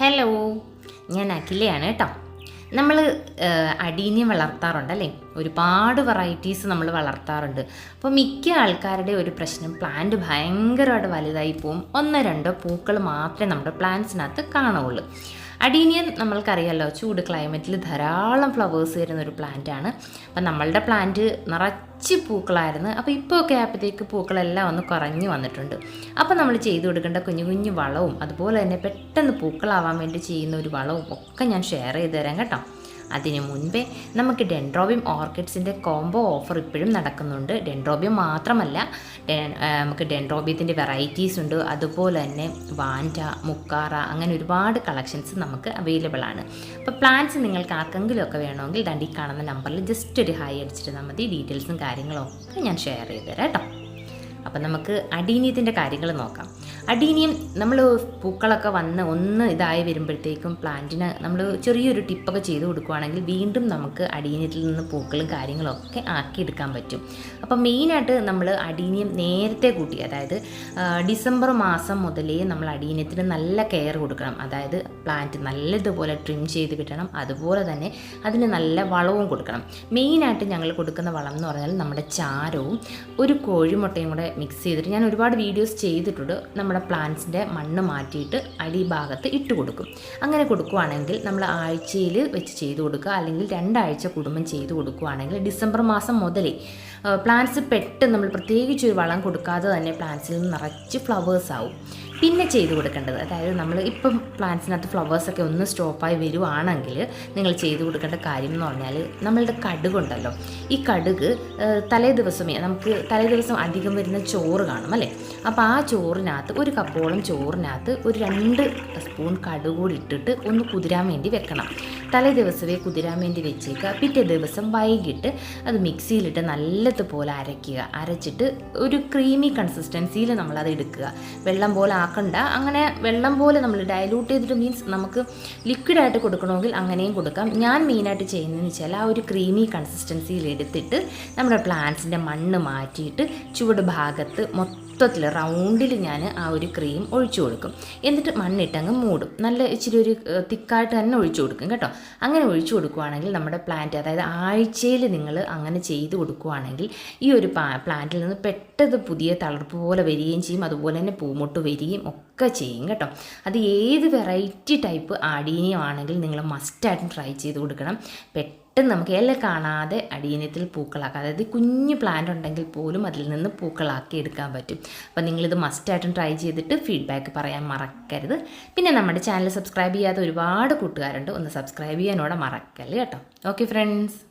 Hello ഞാൻ അഖിലയാണ് കേട്ടോ. നമ്മൾ അടീനെ വളർത്താറുണ്ട് അല്ലേ? ഒരുപാട് വെറൈറ്റീസ് നമ്മൾ വളർത്താറുണ്ട്. അപ്പോൾ മിക്ക ആൾക്കാരുടെ ഒരു പ്രശ്നം പ്ലാന്റ് ഭയങ്കരമായിട്ട് വലുതായി പോവും. ഒന്നോ രണ്ടോ പൂക്കൾ മാത്രമേ നമ്മുടെ പ്ലാന്റ്സിനകത്ത് കാണുള്ളൂ അടീനിയൻ നമ്മൾക്കറിയാമല്ലോ ചൂട് ക്ലൈമറ്റിൽ ധാരാളം ഫ്ലവേഴ്സ് വരുന്ന ഒരു പ്ലാന്റ് ആണ്. അപ്പം നമ്മളുടെ പ്ലാന്റ് നിറച്ച് പൂക്കളായിരുന്നു. അപ്പോൾ ഇപ്പോൾ ഒക്കെ ആയപ്പോഴത്തേക്ക് പൂക്കളെല്ലാം ഒന്ന് കുറഞ്ഞു വന്നിട്ടുണ്ട്. അപ്പോൾ നമ്മൾ ചെയ്തു കൊടുക്കേണ്ട കുഞ്ഞു കുഞ്ഞു വളവും അതുപോലെ തന്നെ പെട്ടെന്ന് പൂക്കളാവാൻ വേണ്ടി ചെയ്യുന്ന ഒരു വളവും ഒക്കെ ഞാൻ ഷെയർ ചെയ്ത് തരാം കേട്ടോ. അതിനു മുൻപേ നമുക്ക് ഡെൻഡ്രോബിയം ഓർക്കിഡ്സിന്റെ കോംബോ ഓഫർ ഇപ്പോഴും നടക്കുന്നുണ്ട്. ഡെൻഡ്രോബിയം മാത്രമല്ല നമുക്ക് ഡെൻഡ്രോബിയത്തിന്റെ വെറൈറ്റീസ് ഉണ്ട്. അതുപോലെ തന്നെ വാന്റ മുക്കാറ അങ്ങനെ ഒരുപാട് കളക്ഷൻസ് നമുക്ക് അവൈലബിൾ ആണ്. അപ്പോൾ പ്ലാൻസ് നിങ്ങൾക്ക് ആർക്കെങ്കിലും ഒക്കെ വേണമെങ്കിൽ ദാണ്ട് കാണുന്ന നമ്പറിൽ ജസ്റ്റ് ഒരു ഹൈ അടിച്ചിട്ട് മതി. ഡീറ്റെയിൽസും കാര്യങ്ങളും ഒക്കെ ഞാൻ ഷെയർ ചെയ്ത് തരാം കേട്ടോ. അപ്പം നമുക്ക് അടീനിയത്തിന്റെ കാര്യങ്ങൾ നോക്കാം. അടീനിയം നമ്മൾ പൂക്കളൊക്കെ വന്ന് ഒന്ന് ഇതായി വരുമ്പോഴത്തേക്കും പ്ലാന്റിന് നമ്മൾ ചെറിയൊരു ടിപ്പൊക്കെ ചെയ്ത് കൊടുക്കുകയാണെങ്കിൽ വീണ്ടും നമുക്ക് അടീനിയത്തിൽ നിന്ന് പൂക്കളും കാര്യങ്ങളൊക്കെ ആക്കിയെടുക്കാൻ പറ്റും. അപ്പം മെയിനായിട്ട് നമ്മൾ അടീനിയം നേരത്തെ കൂട്ടി അതായത് ഡിസംബർ മാസം മുതലേ നമ്മൾ അടീനിയത്തിന് നല്ല കെയർ കൊടുക്കണം. അതായത് പ്ലാന്റ് നല്ലതുപോലെ ട്രിം ചെയ്ത് കിട്ടണം. അതുപോലെ തന്നെ അതിന് നല്ല വളവും കൊടുക്കണം. മെയിനായിട്ട് ഞങ്ങൾ കൊടുക്കുന്ന വളം എന്ന് പറഞ്ഞാൽ നമ്മുടെ ചാരവും ഒരു കോഴിമുട്ടയും കൂടെ മിക്സ് ചെയ്തിട്ട് ഞാൻ ഒരുപാട് വീഡിയോസ് ചെയ്തിട്ടുണ്ട്. നമ്മുടെ പ്ലാന്റ്സിന്റെ മണ്ണ് മാറ്റിയിട്ട് അടിഭാഗത്ത് ഇട്ട് കൊടുക്കും. അങ്ങനെ കൊടുക്കുകയാണെങ്കിൽ നമ്മൾ ആഴ്ചയിൽ വെച്ച് ചെയ്ത് കൊടുക്കുക. അല്ലെങ്കിൽ രണ്ടാഴ്ച കുടുംബം ചെയ്ത് കൊടുക്കുകയാണെങ്കിൽ ഡിസംബർ മാസം മുതലേ പ്ലാന്റ്സ് പെട്ടെന്ന് നമ്മൾ പ്രത്യേകിച്ച് ഒരു വളം കൊടുക്കാതെ തന്നെ പ്ലാന്റ്സിൽ നിന്ന് നിറച്ച് ഫ്ലവേഴ്സ് ആവും. പിന്നെ ചെയ്തു കൊടുക്കേണ്ടത്. അതായത് നമ്മൾ ഇപ്പം പ്ലാന്റ്സിനകത്ത് ഫ്ലവേഴ്സൊക്കെ ഒന്ന് സ്റ്റോപ്പായി വരുവാണെങ്കിൽ നിങ്ങൾ ചെയ്തു കൊടുക്കേണ്ട കാര്യം എന്ന് പറഞ്ഞാൽ നമ്മളുടെ കടുകുണ്ടല്ലോ ഈ കടുക് തലേ ദിവസമേ നമുക്ക് തലേ ദിവസം അധികം വരുന്ന ചോറ് കാണും അല്ലേ? അപ്പോൾ ആ ചോറിനകത്ത് ഒരു കപ്പോളം ചോറിനകത്ത് ഒരു രണ്ട് സ്പൂൺ കടുകൂടി കൂടി ഇട്ടിട്ട് ഒന്ന് കുതിരാൻ വേണ്ടി വെക്കണം. തലേ ദിവസമേ കുതിരാൻ വേണ്ടി വെച്ചേക്കുക. പിറ്റേ ദിവസം വൈകിട്ട് അത് മിക്സിയിലിട്ട് നല്ലതുപോലെ അരയ്ക്കുക. അരച്ചിട്ട് ഒരു ക്രീമി കൺസിസ്റ്റൻസിയിൽ നമ്മളത് എടുക്കുക. വെള്ളം പോലെ ആക്കണ്ട. അങ്ങനെ വെള്ളം പോലെ നമ്മൾ ഡയലൂട്ട് ചെയ്തിട്ട് മീൻസ് നമുക്ക് ലിക്വിഡായിട്ട് കൊടുക്കണമെങ്കിൽ അങ്ങനെയും കൊടുക്കാം. ഞാൻ മെയിനായിട്ട് ചെയ്യുന്നതെന്ന് വെച്ചാൽ ആ ഒരു ക്രീമി കൺസിസ്റ്റൻസിയിൽ എടുത്തിട്ട് നമ്മുടെ പ്ലാന്റ്സിന്റെ മണ്ണ് മാറ്റിയിട്ട് ചുവട് ഭാഗത്ത് മൊത്തത്തിൽ റൗണ്ടിൽ ഞാൻ ആ ഒരു ക്രീം ഒഴിച്ചു കൊടുക്കും. എന്നിട്ട് മണ്ണിട്ടങ്ങ് മൂടും. നല്ല ഇച്ചിരി ഒരു തിക്കായിട്ട് തന്നെ ഒഴിച്ചു കൊടുക്കും കേട്ടോ. അങ്ങനെ ഒഴിച്ചു കൊടുക്കുകയാണെങ്കിൽ നമ്മുടെ പ്ലാന്റ് അതായത് ആഴ്ചയിൽ നിങ്ങൾ അങ്ങനെ ചെയ്ത് കൊടുക്കുകയാണെങ്കിൽ ഈ ഒരു പ്ലാന്റിൽ നിന്ന് പെട്ടത് പുതിയ തളർപ്പ് പോലെ വരികയും ചെയ്യും. അതുപോലെ തന്നെ പൂമൊട്ട് വരികയും ഒക്കെ ചെയ്യും കേട്ടോ. അത് ഏത് വെറൈറ്റി ടൈപ്പ് ആടീനിയമാണെങ്കിൽ നിങ്ങൾ മസ്റ്റായിട്ടും ട്രൈ ചെയ്ത് കൊടുക്കണം. പെട്ടെന്ന് നമുക്ക് ഇല കാണാതെ അടിയനത്തിൽ പൂക്കളാക്കാം. അതായത് കുഞ്ഞു പ്ലാന്റ് ഉണ്ടെങ്കിൽ പോലും അതിൽ നിന്ന് പൂക്കളാക്കി എടുക്കാൻ പറ്റും. അപ്പോൾ നിങ്ങളിത് മസ്റ്റായിട്ടും ട്രൈ ചെയ്തിട്ട് ഫീഡ്ബാക്ക് പറയാൻ മറക്കരുത്. പിന്നെ നമ്മുടെ ചാനൽ സബ്സ്ക്രൈബ് ചെയ്യാത്ത ഒരുപാട് കൂട്ടുകാരുണ്ട്. ഒന്ന് സബ്സ്ക്രൈബ് ചെയ്യാനോടെ മറക്കല്ലേ കേട്ടോ. Okay friends